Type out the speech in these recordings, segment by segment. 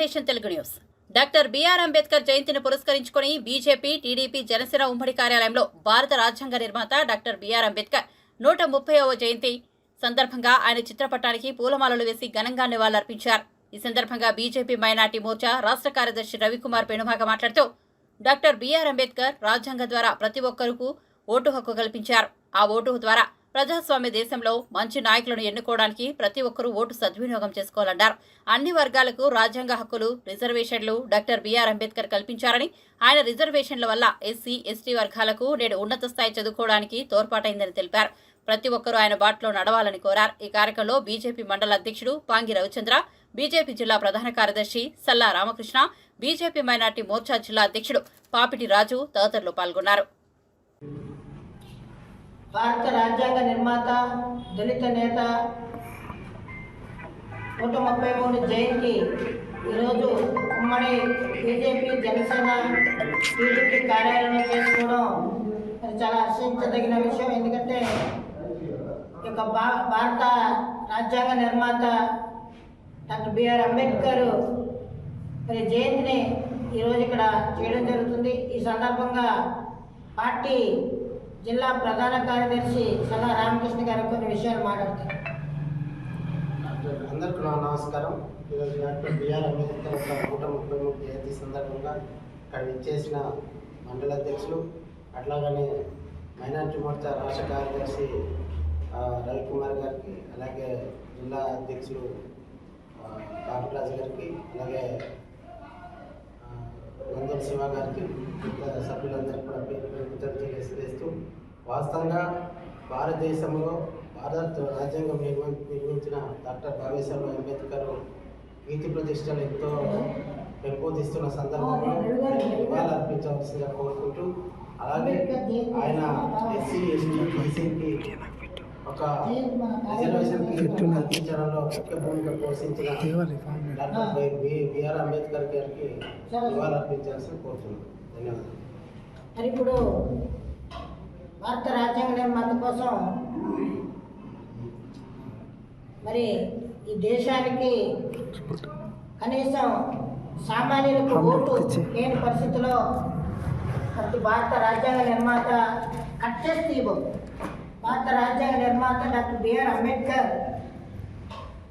Nation Telugu news. Doctor B R Ambedkar జయంతిని పురస్కరించుకుని BJP TDP Janasena ఉమ్మడి కార్యాలయంలో భారత రాజ్యాంగ నిర్మాత డాక్టర్ బిఆర్ అంబేద్కర్ నూట ముప్పైవ జయంతి సందర్భంగా ఆయన చిత్రపటానికి పూలమాలలు వేసి ఘనంగా నివాళులర్పించారు. ఈ సందర్భంగా బీజేపీ మైనార్టీ మోర్చా రాష్ట్ర కార్యదర్శి రవికుమార్ పెనుమాక మాట్లాడుతూ డాక్టర్ బిఆర్ అంబేద్కర్ రాజ్యాంగం ద్వారా ప్రతి ఒక్కరకు ఓటు హక్కు కల్పించారు. ఆ ఓటు ద్వారా ప్రజాస్వామ్య దేశంలో మంచి నాయకులను ఎన్నుకోవడానికి ప్రతి ఒక్కరూ ఓటు సద్వినియోగం చేసుకోవాలన్నారు. అన్ని వర్గాలకు రాజ్యాంగ హక్కులు రిజర్వేషన్లు డాక్టర్ బీఆర్ అంబేద్కర్ కల్పించారని ఆయన రిజర్వేషన్ల వల్ల ఎస్సీ ఎస్టీ వర్గాలకు నేడు ఉన్నత స్థాయి చదువుకోవడానికి తోడ్పాటైందని తెలిపారు. ప్రతి ఒక్కరూ ఆయన బాటలో నడవాలని కోరారు. ఈ కార్యక్రమంలో బీజేపీ మండల అధ్యక్షుడు పాంగి రవిచంద్ర బీజేపీ జిల్లా ప్రధాన కార్యదర్శి సల్లా రామకృష్ణ బీజేపీ మైనార్టీ మోర్చా జిల్లా అధ్యక్షుడు పాపిటి రాజు తదితరులు పాల్గొన్నారు. భారత రాజ్యాంగ నిర్మాత దళిత నేత నూట ముప్పై మూడు జయంతి ఈరోజు ఉమ్మడి బీజేపీ జనసేన టీడీపీ కార్యాలయంలో చేసుకోవడం అది చాలా హర్షించదగిన విషయం. ఎందుకంటే ఈ యొక్క భా భారత రాజ్యాంగ నిర్మాత డాక్టర్ బిఆర్ అంబేద్కర్ మరి జయంతిని ఈరోజు ఇక్కడ చేయడం జరుగుతుంది. ఈ సందర్భంగా పార్టీ జిల్లా ప్రధాన కార్యదర్శి సలా రామకృష్ణ గారు కొన్ని విషయాలు మాట్లాడతారు. అందరికీ నా నమస్కారం. ఈరోజు డాక్టర్ బిఆర్ అంబేద్కర్ యొక్క నూట ముప్పై మూడు జయంతి సందర్భంగా ఇక్కడ విచ్చేసిన మండల అధ్యక్షులు అట్లాగనే మైనార్టీ మోర్చా రాష్ట్ర కార్యదర్శి రవి రవికుమార్ గారికి అలాగే జిల్లా అధ్యక్షులు ఆ, గారికి అలాగే శివ గారికి సభ్యులందరికీ కూడా పేరు కృతజ్ఞతలు తెలియజేస్తూ వాస్తవంగా భారతదేశంలో భారత రాజ్యాంగం నిర్మ నిర్మించిన డాక్టర్ బాబాసాహెబ్ అంబేద్కర్ కీర్తి ప్రతిష్టలు ఎంతో పెంపొందిస్తున్న సందర్భంలో నివాళులు అర్పించవలసిందిగా కోరుకుంటూ అలాగే ఆయన ఎస్సీ ఎస్టీ బీసీకి ఒక రిజర్వేషన్ కల్పించడంలో ముఖ్య భూమిక పోషించిన డాక్టర్ బిఆర్ అంబేద్కర్ గారికి నివాళులు అర్పించాల్సి కోరుతున్నాను ధన్యవాదాలు. మరి ఇప్పుడు భారత రాజ్యాంగ నిర్మాత కోసం మరి ఈ దేశానికి కనీసం సామాన్యులకు ఓటు లేని పరిస్థితిలో ప్రతి భారత రాజ్యాంగ నిర్మాత కట్ చేస్తే. భారత రాజ్యాంగ నిర్మాత డాక్టర్ బిఆర్ అంబేద్కర్.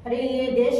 మరి ఈ దేశం